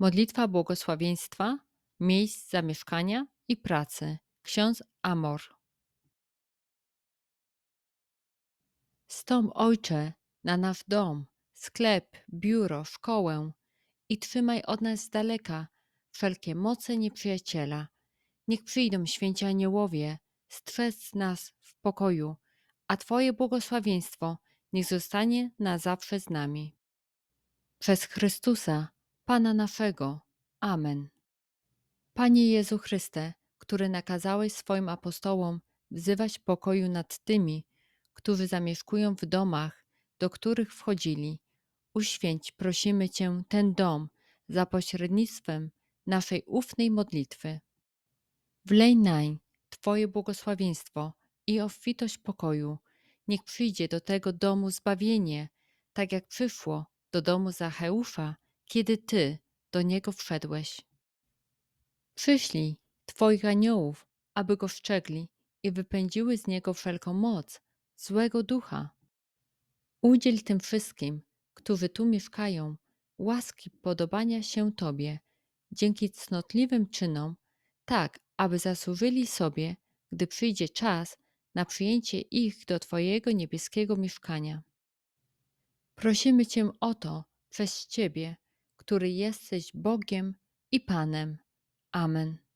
Modlitwa błogosławieństwa, miejsc zamieszkania i pracy. Ksiądz Amor. Stąp, Ojcze, na nasz dom, sklep, biuro, szkołę i trzymaj od nas z daleka wszelkie moce nieprzyjaciela. Niech przyjdą święci aniołowie, strzec nas w pokoju, a Twoje błogosławieństwo niech zostanie na zawsze z nami. Przez Chrystusa, Pana naszego. Amen. Panie Jezu Chryste, który nakazałeś swoim apostołom wzywać pokoju nad tymi, którzy zamieszkują w domach, do których wchodzili, uświęć, prosimy Cię, ten dom za pośrednictwem naszej ufnej modlitwy. Wlej nań Twoje błogosławieństwo i obfitość pokoju. Niech przyjdzie do tego domu zbawienie, tak jak przyszło do domu Zacheusza, kiedy Ty do niego wszedłeś. Przyślij Twoich aniołów, aby go szczegli i wypędziły z niego wszelką moc, złego ducha. Udziel tym wszystkim, którzy tu mieszkają, łaski podobania się Tobie, dzięki cnotliwym czynom, tak aby zasłużyli sobie, gdy przyjdzie czas na przyjęcie ich do Twojego niebieskiego mieszkania. Prosimy Cię o to przez Ciebie, który jesteś Bogiem i Panem. Amen.